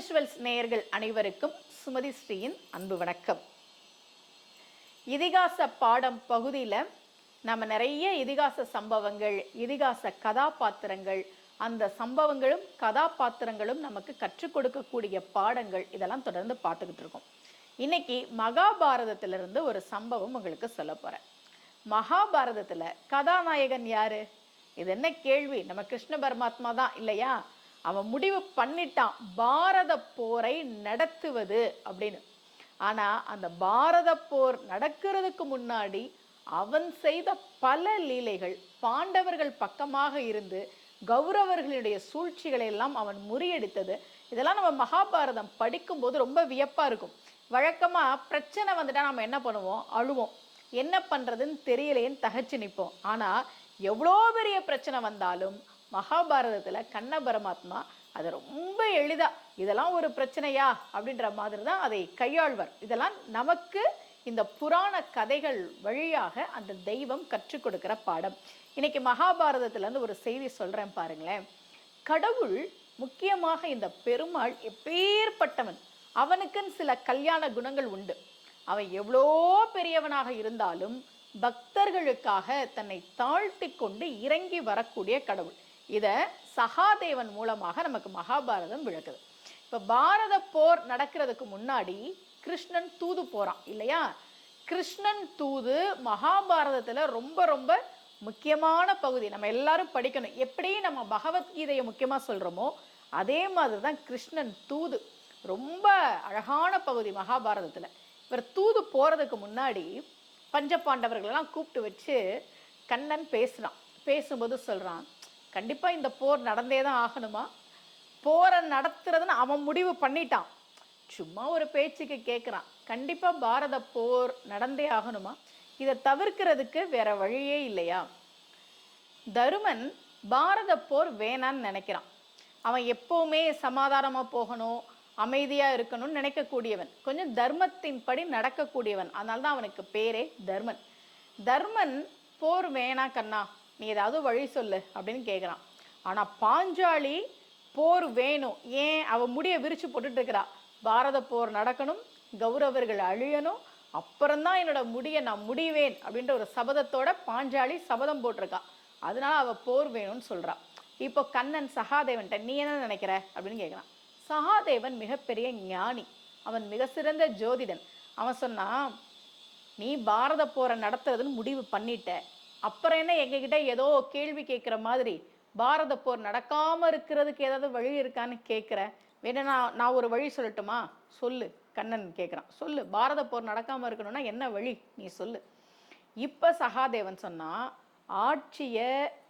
Visuals நேயர்கள் அனைவருக்கும் சுமதி ஸ்ரீயின் அன்பு வணக்கம். இதிகாச பாடம் பகுதியில் நம்ம நிறைய இதிகாச சம்பவங்கள் இதிகாச கதாபாத்திரங்கள் அந்த சம்பவங்களும் கதாபாத்திரங்களும் நமக்கு கற்றுக் கொடுக்கக்கூடிய பாடங்கள் இதெல்லாம் தொடர்ந்து பார்த்துக்கிட்டு இருக்கோம். இன்னைக்கு மகாபாரதத்திலிருந்து ஒரு சம்பவம் உங்களுக்கு சொல்ல போகிறேன் மகாபாரதத்தில் கதாநாயகன் யாரு? இது என்ன கேள்வி? நம்ம கிருஷ்ண பரமாத்மா தான் இல்லையா? அவன் முடிவு பண்ணிட்டான். பாரத போரை நடத்துவது அப்படின்னு. ஆனால் அந்த பாரத போர் நடக்கிறதுக்கு முன்னாடி அவன் செய்த பல லீலைகள் பாண்டவர்கள் பக்கமாக இருந்து கௌரவர்களுடைய சூழ்ச்சிகளை எல்லாம் அவன் முறியடித்தது. இதெல்லாம் நம்ம மகாபாரதம் படிக்கும்போது ரொம்ப வியப்பாக இருக்கும். வழக்கமாக பிரச்சனை வந்துட்டால் நம்ம என்ன பண்ணுவோம்? அழுவோம். என்ன பண்ணுறதுன்னு தெரியலையேன்னு தகச்சு நிற்போம் ஆனால் எவ்வளோ பெரிய பிரச்சனை வந்தாலும் மகாபாரதத்துல கண்ண பரமாத்மா அது ரொம்ப எளிதா இதெல்லாம் ஒரு பிரச்சனையா அப்படின்ற மாதிரி தான் அதை கையாள்வர். இதெல்லாம் நமக்கு இந்த புராண கதைகள் வழியாக அந்த தெய்வம் கற்றுக் கொடுக்கிற பாடம். இன்னைக்கு மகாபாரதத்துல இருந்து ஒரு செய்தி சொல்றேன் பாருங்களேன். கடவுள் முக்கியமாக இந்த பெருமாள் எப்பேற்பட்டவன் அவனுக்குன்னு சில கல்யாண குணங்கள் உண்டு. அவன் எவ்வளோ பெரியவனாக இருந்தாலும் பக்தர்களுக்காக தன்னை தாழ்த்தி கொண்டு இறங்கி வரக்கூடிய கடவுள். இதை சகாதேவன் மூலமாக நமக்கு மகாபாரதம் விளக்குது. இப்போ பாரத போர் நடக்கிறதுக்கு முன்னாடி கிருஷ்ணன் தூது போகிறான் இல்லையா? கிருஷ்ணன் தூது மகாபாரதத்தில் ரொம்ப ரொம்ப முக்கியமான பகுதி. நம்ம எல்லாரும் படிக்கணும். எப்படி நம்ம பகவத்கீதையை முக்கியமாக சொல்கிறோமோ அதே மாதிரி தான் கிருஷ்ணன் தூது. ரொம்ப அழகான பகுதி மகாபாரதத்தில். இவர் தூது போகிறதுக்கு முன்னாடி பஞ்சபாண்டவர்களெல்லாம் கூப்பிட்டு வச்சு கண்ணன் பேசுகிறான் பேசும்போது சொல்கிறான் கண்டிப்பாக இந்த போர் நடந்தே தான் ஆகணுமா? போரை நடத்துறதுன்னு அவன் முடிவு பண்ணிட்டான். சும்மா ஒரு பேச்சுக்கு கேட்குறான் கண்டிப்பா பாரத போர் நடந்தே ஆகணுமா? இதை தவிர்க்கிறதுக்கு வேற வழியே இல்லையா? தருமன் பாரத போர் வேணான்னு நினைக்கிறான். அவன் எப்போவுமே சமாதானமா போகணும் அமைதியாக இருக்கணும்னு நினைக்கக்கூடியவன். கொஞ்சம் தர்மத்தின்படி நடக்கக்கூடியவன். அதனால தான் அவனுக்கு பேரே தர்மன். தர்மன் போர் வேணா கண்ணா. நீ ஏதாவது வழி சொல்லு அப்படின்னு கேட்குறான் ஆனால் பாஞ்சாலி போர் வேணும். ஏன்? அவள் முடியை விரித்து போட்டுட்டு இருக்கிறா பாரத போர் நடக்கணும் கௌரவர்கள் அழியணும் அப்புறம்தான் என்னோட முடியை நான் முடிவேன் அப்படின்ற ஒரு சபதத்தோட பாஞ்சாலி சபதம் போட்டிருக்கா. அதனால அவள் போர் வேணும்னு சொல்றா. இப்போ கண்ணன் சகாதேவன்ட்ட நீ என்ன நினைக்கிற? அப்படின்னு கேட்குறான் சகாதேவன் மிகப்பெரிய ஞானி. அவன் மிக சிறந்த ஜோதிடன். அவன் சொன்னான் நீ பாரத போரை நடத்துறதுன்னு முடிவு பண்ணிட்ட. அப்புறம் என்ன எங்ககிட்ட ஏதோ கேள்வி கேட்குற மாதிரி பாரத போர் நடக்காமல் இருக்கிறதுக்கு ஏதாவது வழி இருக்கான்னு கேட்குற வேணா நான் நான் ஒரு வழி சொல்லட்டுமா? சொல்லு கண்ணன் கேட்குறான். சொல்லு பாரத போர் நடக்காமல் இருக்கணும்னா என்ன வழி? நீ சொல்லு. இப்போ சகாதேவன் சொன்னால் ஆட்சியை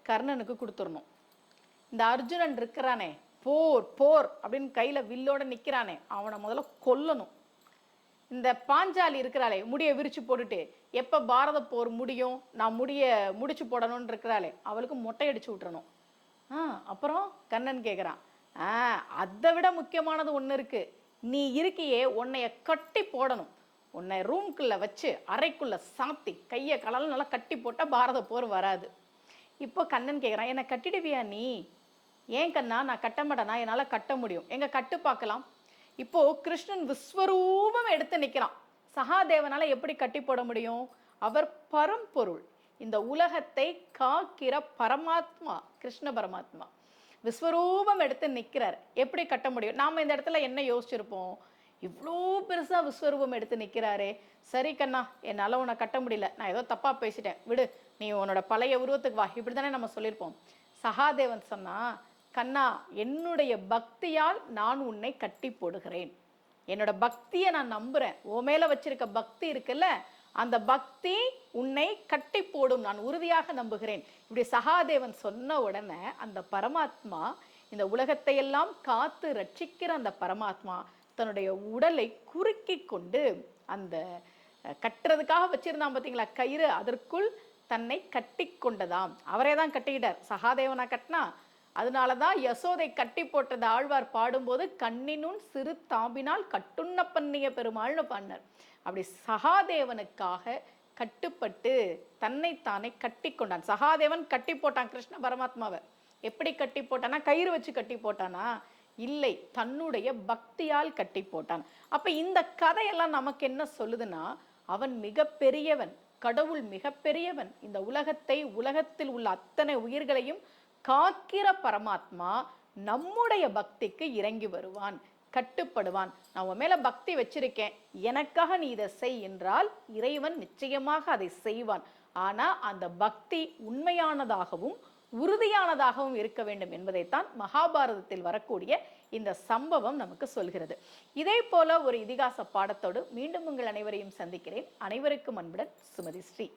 கர்ணனுக்கு கொடுத்துடணும். இந்த அர்ஜுனன் இருக்கிறானே போர் போர் அப்படின்னு கையில் வில்லோட நிற்கிறானே அவனை முதல்ல கொல்லணும். இந்த பாஞ்சாலி இருக்கிறாளே முடிய விரிச்சு போட்டுட்டு எப்போ பாரத போர் முடியும் நான் முடிய முடிச்சு போடணும்னு இருக்கிறாளே அவளுக்கு மொட்டை அடிச்சு விட்டுறணும். ஆ அப்புறம் கண்ணன் கேட்குறான் ஆ அதை விட முக்கியமானது ஒன்று இருக்குது நீ இருக்கியே உன்னைய கட்டி போடணும். உன்னை ரூம்குள்ளே வச்சு அறைக்குள்ளே சாத்தி கையை கலால் நல்லா கட்டி போட்டால் பாரத போர் வராது. இப்போ கண்ணன் கேட்குறான் என்னை கட்டிடுவியா நீ? ஏன் கண்ணா நான் கட்ட மாட்டேனா? என்னால் கட்ட முடியும். எங்கே கட்டு பார்க்கலாம் இப்போ கிருஷ்ணன் விஸ்வரூபம் எடுத்து நிற்கிறான் சகாதேவனால எப்படி கட்டி போட முடியும்? அவர் பரம்பொருள். இந்த உலகத்தை காக்கிற பரமாத்மா கிருஷ்ண பரமாத்மா. விஸ்வரூபம் எடுத்து நிற்கிறார் எப்படி கட்ட முடியும்? நாம இந்த இடத்துல என்ன யோசிச்சிருப்போம்? இவ்வளோ பெருசாக விஸ்வரூபம் எடுத்து நிற்கிறாரே சரி கண்ணா என்னால் உன்னை கட்ட முடியல. நான் ஏதோ தப்பாக பேசிட்டேன். விடு நீ உன்னோட பழைய உருவத்துக்கு வா. இப்படி தானே நம்ம சொல்லியிருப்போம். சகாதேவன் சொன்னா கண்ணா என்னுடைய பக்தியால் நான் உன்னை கட்டி போடுகிறேன். என்னோட பக்தியை நான் நம்புறேன். உன் மேலே வச்சிருக்க பக்தி இருக்குல்ல அந்த பக்தி உன்னை கட்டி போடும். நான் உறுதியாக நம்புகிறேன். இப்படி சகாதேவன் சொன்ன உடனே அந்த பரமாத்மா இந்த உலகத்தை எல்லாம் காத்து ரட்சிக்கிற அந்த பரமாத்மா தன்னுடைய உடலை குறுக்கி கொண்டு அந்த கட்டுறதுக்காக வச்சிருந்தான் பார்த்தீங்களா கயிறு அதற்குள் தன்னை கட்டி கொண்டதாம். அவரே தான் கட்டிக்கிட்டார். சகாதேவனா கட்டினா அதனால தான் யசோதை கட்டி போட்டது ஆழ்வார் பாடும்போது கண்ணினுன் சிறு தாம்பினால் கட்டுண்ண பண்ணிய பெருமாள்னு பாடினார். அப்படி சகாதேவனுக்காக கட்டுப்பட்டு தன்னைத்தானே கட்டி கொண்டான். சகாதேவன் கட்டி போட்டான் கிருஷ்ண பரமாத்மாவை. எப்படி கட்டி போட்டானா? கயிறு வச்சு கட்டி போட்டானா? இல்லை தன்னுடைய பக்தியால் கட்டி போட்டான். அப்ப இந்த கதையெல்லாம் நமக்கு என்ன சொல்லுதுன்னா அவன் மிகப்பெரியவன் கடவுள் மிகப்பெரியவன். இந்த உலகத்தை உலகத்தில் உள்ள அத்தனை உயிர்களையும் காக்கிற பரமாத்மா நம்முடைய பக்திக்கு இறங்கி வருவான் கட்டுப்படுவான். நான் உன் மேல பக்தி வச்சிருக்கேன். எனக்காக நீ இதை செய் என்றால் இறைவன் நிச்சயமாக அதை செய்வான். ஆனா அந்த பக்தி உண்மையானதாகவும் உறுதியானதாகவும் இருக்க வேண்டும் என்பதைத்தான் மகாபாரதத்தில் வரக்கூடிய இந்த சம்பவம் நமக்கு சொல்கிறது. இதே போல ஒரு இதிகாச பாடத்தோடு மீண்டும் உங்கள் அனைவரையும் சந்திக்கிறேன். அனைவருக்கும் அன்புடன் சுமதி ஸ்ரீ.